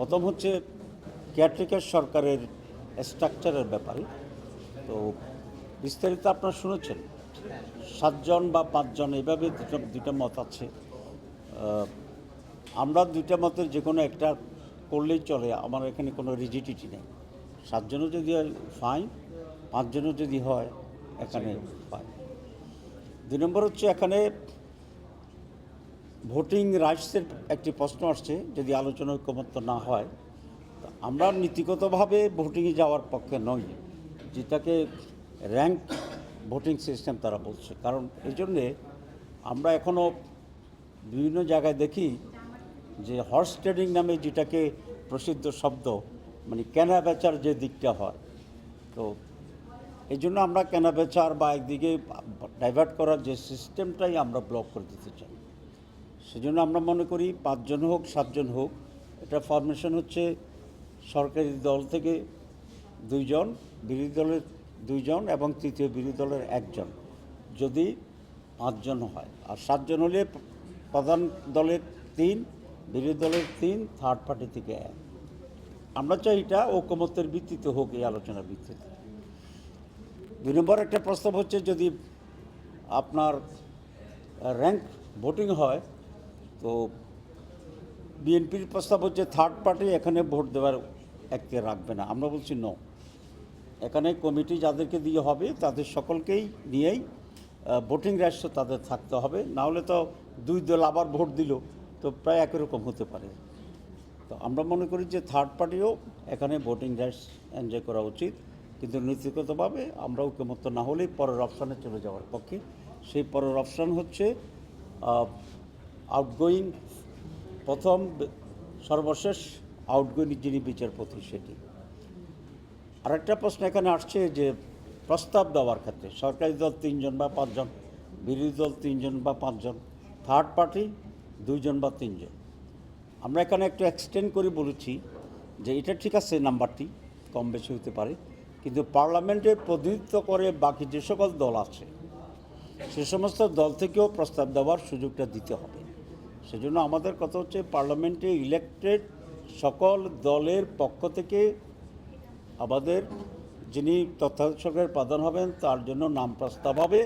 প্রথম হচ্ছে কেয়ারটেকার সরকারের স্ট্রাকচারের ব্যাপারে। তো বিস্তারিত আপনারা শুনেছেন, সাতজন বা পাঁচজন, এভাবে দুটো দুইটা মত আছে। আমরা দুইটা মতের যে কোনো একটা করলেই চলে, আমার এখানে কোনো রিজিডিটি নেই। সাতজনও যদি হয় ফাইন পাঁচজনও যদি হয়, এখানে ফাইন দুই নম্বর হচ্ছে এখানে ভোটিং রাইটসের একটি প্রশ্ন আসছে, যদি আলোচনা ঐক্যমত্য না হয় আমরা নীতিগতভাবে ভোটিংয়ে যাওয়ার পক্ষে নই, যেটাকে র্যাঙ্ক ভোটিং সিস্টেম তারা বলছে। কারণ এই জন্যে আমরা এখনও বিভিন্ন জায়গায় দেখি যে হর্স ট্রেডিং নামে যেটাকে প্রসিদ্ধ শব্দ মানে কেনা বেচার যে দিকটা হয়, তো এই জন্য আমরা কেনা বেচার বা একদিকে ডাইভার্ট করার যে সিস্টেমটাই আমরা ব্লক করে দিতে চাই। সেজন্য আমরা মনে করি পাঁচজন হোক, সাতজন হোক, এটা ফরমেশন হচ্ছে সরকারি দল থেকে দুইজন, বিরোধী দলের দুইজন এবং তৃতীয় বিরোধী দলের একজন। যদি পাঁচজন হয়, আর সাতজন হলে প্রধান দলের তিন, বিরোধী দলের তিন থার্ড পার্টি থেকে এক। আমরা চাই এটা ঐকমত্যের ভিত্তিতে হোক এই আলোচনার ভিত্তিতে। দুই নম্বর একটা প্রস্তাব হচ্ছে, যদি আপনার র্যাঙ্ক ভোটিং হয় তো বিএনপির প্রস্তাব হচ্ছে থার্ড পার্টি এখানে ভোট দেওয়ার এককে রাখবে না। আমরা বলছি ন এখানে কমিটি যাদেরকে দিয়ে হবে, তাদের সকলকেই নিয়েই ভোটিং রাইটস তাদের থাকতে হবে। না হলে তো দুই দল আবার ভোট দিল, তো প্রায় একই রকম হতে পারে। তো আমরা মনে করি যে থার্ড পার্টিও এখানে ভোটিং রাইটস এনজয় করা উচিত। কিন্তু নীতিগতভাবে আমরা ঐক্যমত্য না হলেই পরের অপশানে চলে যাওয়ার পক্ষে। সেই পরের অপশান হচ্ছে আউটগোয়িং প্রথম সর্বশেষ আউটগোয়িং যিনি বিচারপতি সেটি। আরেকটা প্রশ্ন এখানে আসছে যে প্রস্তাব দেওয়ার ক্ষেত্রে সরকারি দল তিনজন বা পাঁচজন, বিরোধী দল তিনজন বা পাঁচজন থার্ড পার্টি দুইজন বা তিনজন। আমরা এখানে একটু এক্সটেন্ড করে বলেছি যে এটা ঠিক আছে নাম্বারটি, কম বেশি হতে পারে, কিন্তু পার্লামেন্টে প্রতিনিধিত্ব করে বাকি যে সকল দল আছে, সে সমস্ত দল থেকেও প্রস্তাব দেওয়ার সুযোগটা দিতে হবে। সেজন্য আমাদের কথা হচ্ছে পার্লামেন্টে ইলেক্টেড সকল দলের পক্ষ থেকে আমাদের যিনি তত্ত্বাবধায়ক প্রধান হবেন, তার জন্য নাম প্রস্তাব হবে।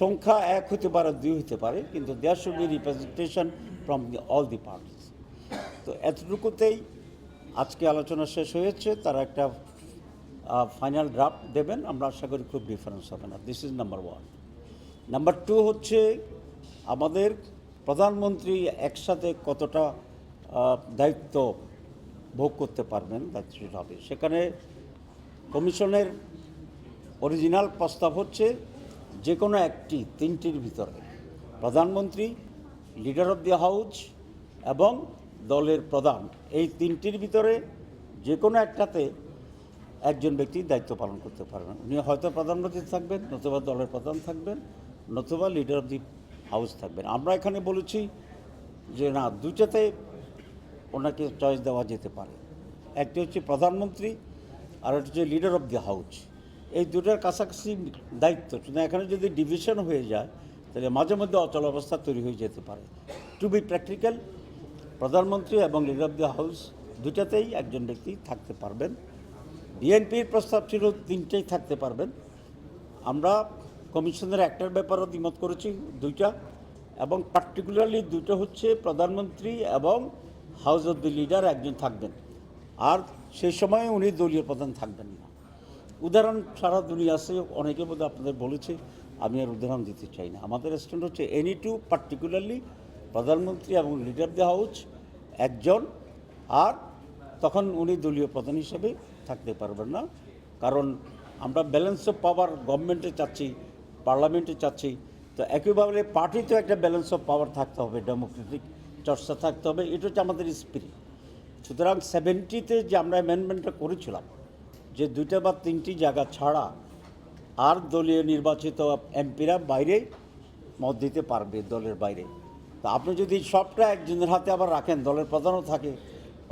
সংখ্যা এক হতে পারে, দুই হতে পারে, কিন্তু there should be representation from all the parties তো এতটুকুতেই আজকে আলোচনা শেষ হয়েছে। তারা একটা ফাইনাল ড্রাফট দেবেন। আমরা আশা করি খুব ডিফারেন্স হবে না। This is number one number two হচ্ছে আমাদের প্রধানমন্ত্রী একসাথে কতটা দায়িত্ব ভোগ করতে পারবেন দায়িত্বশীল হবে। সেখানে কমিশনের অরিজিনাল প্রস্তাব হচ্ছে যে কোনো একটি, তিনটির ভিতরে। প্রধানমন্ত্রী, লিডার অব দি হাউস এবং দলের প্রধান। এই তিনটির ভিতরে যে কোনো একটাতে একজন ব্যক্তি দায়িত্ব পালন করতে পারবেন। উনি হয়তো প্রধানমন্ত্রী থাকবেন, নতুবা দলের প্রধান থাকবেন, নতুবা লিডার অব দি হাউস থাকবেন আমরা এখানে বলেছি যে না দুটাতে ওনাকে চয়েস দেওয়া যেতে পারে। একটি হচ্ছে প্রধানমন্ত্রী, আর একটা হচ্ছে লিডার অফ দি হাউস এই দুটার কাছাকাছি দায়িত্ব কিন্তু এখানে যদি ডিভিশন হয়ে যায়, তাহলে মাঝে মধ্যে অচল অবস্থা তৈরি হয়ে যেতে পারে। টু বি প্র্যাকটিক্যাল প্রধানমন্ত্রী এবং লিডার অফ দি হাউস দুটাতেই একজন ব্যক্তি থাকতে পারবেন। বিএনপির প্রস্তাব ছিল তিনটেই থাকতে পারবেন। আমরা কমিশনের একটার ব্যাপারও দ্বিমত করেছি দুইটা, এবং পার্টিকুলারলি দুটো হচ্ছে প্রধানমন্ত্রী এবং হাউস অফ দি লিডার একজন থাকবেন। আর সেই সময় উনি দলীয় প্রধান থাকবেন না। উদাহরণ সারা দুনিয়া আছে, অনেকে বোধহয় আপনাদের বলেছে, আমি আর উদাহরণ দিতে চাই না। আমাদের স্ট্যান্ড হচ্ছে এনি টু পার্টিকুলারলি প্রধানমন্ত্রী এবং লিডার দ্য হাউস একজন, আর তখন উনি দলীয় প্রধান হিসেবে থাকতে পারবেন না। কারণ আমরা ব্যালেন্স অফ পাওয়ার গভর্নমেন্টে চাচ্ছি পার্লামেন্টে চাচ্ছি। তো একইভাবে পার্টিতে একটা ব্যালেন্স অফ পাওয়ার থাকতে হবে ডেমোক্রেটিক চর্চা থাকতে হবে, এটা হচ্ছে আমাদের স্পিরিট সুতরাং সেভেন্টিতে যে আমরা অ্যামেন্ডমেন্টটা করেছিলাম, যে দুইটা বা তিনটি জায়গা ছাড়া আর দলীয় নির্বাচিত এমপিরা বাইরে মত দিতে পারবে দলের বাইরে। তা আপনি যদি সবটা একজনের হাতে আবার রাখেন, দলের প্রধানও থাকে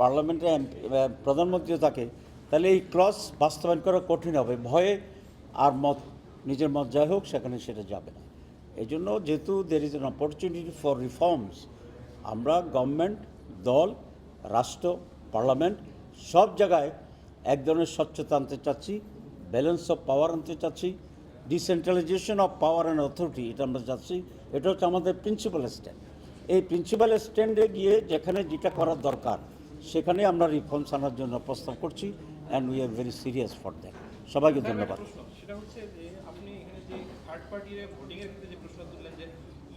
পার্লামেন্টে প্রধানমন্ত্রীও থাকে, তাহলে এই ক্লস বাস্তবায়ন করা কঠিন হবে। ভয়ে আর মত নিজের মত যাই হোক, সেখানে সেটা যাবে না। এই জন্য যেহেতু there is an opportunity for reforms আমরা গভর্নমেন্ট দল, রাষ্ট্র পার্লামেন্ট সব জায়গায় এক ধরনের স্বচ্ছতা আনতে চাচ্ছি ব্যালেন্স অফ পাওয়ার আনতে চাচ্ছি decentralization of power and authority এটা আমরা চাচ্ছি, এটা হচ্ছে আমাদের প্রিন্সিপাল স্ট্যান্ড এই প্রিন্সিপাল স্ট্যান্ডে গিয়ে যেখানে যেটা করার দরকার, সেখানে আমরা রিফর্মস আনার জন্য প্রস্তাব করছি and we are very serious for that সবাইকে ধন্যবাদ। সেটা হচ্ছে যে আপনি এখানে যে থার্ড পার্টির ভোটিং এর ক্ষেত্রে যে প্রশ্ন তুললেন যে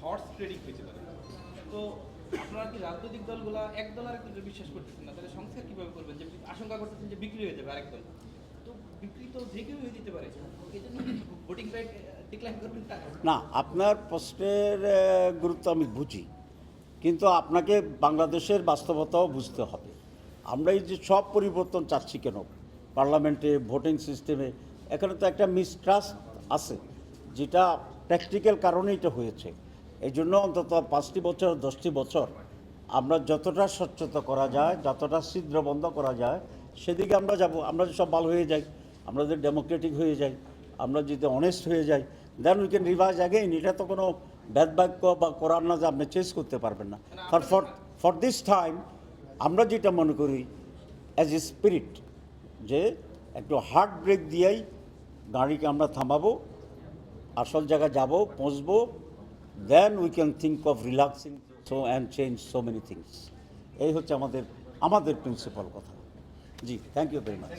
হর্স ট্রেডিং হয়েছে পারে তো আপনারা কি রাজনৈতিক দলগুলা এক দল আরেক দলের বিশ্বাস করতেছেন না? তাহলে সংস্কার কীভাবে করবেন? যে আশঙ্কা করতেছেন যে বিক্রি হয়ে যাবে আরেক দল। তো বিক্রি তো যে কেউ হয়ে যেতে পারে। এই জন্য ভোটিং রাইট ডিক্লাইন করবেন না। আপনার প্রশ্নের গুরুত্ব আমি বুঝি। কিন্তু আপনাকে বাংলাদেশের বাস্তবতাও বুঝতে হবে। আমরা এই যে সব পরিবর্তন চাচ্ছি কেন? পার্লামেন্টে, ভোটিং সিস্টেমে এখানে তো একটা মিসট্রাস্ট আছে, যেটা প্র্যাকটিক্যাল কারণে এটা হয়েছে। এই জন্য অন্তত পাঁচটি বছর, দশটি বছর আমরা যতটা স্বচ্ছতা করা যায়, যতটা ছিদ্র বন্ধ করা যায়, সেদিকে আমরা যাব। আমরা সব ভালো হয়ে যাই, আমরা যদি ডেমোক্রেটিক হয়ে যাই, আমরা যদি অনেস্ট হয়ে যাই then we can revise again এটা তো কোনো ব্যাদ বাক্য বা কোরআন না যে আপনি চেঞ্জ করতে পারবেন না। For for for this time আমরা যেটা মনে করি অ্যাজ এ স্পিরিট যে একটু হার্ট ব্রেক দিয়েই গাড়িকে আমরা থামাবো, আসল জায়গায় যাব, পৌঁছবো then we can think of relaxing so and change so many things এই হচ্ছে আমাদের আমাদের প্রিন্সিপাল কথা। Ji thank you very much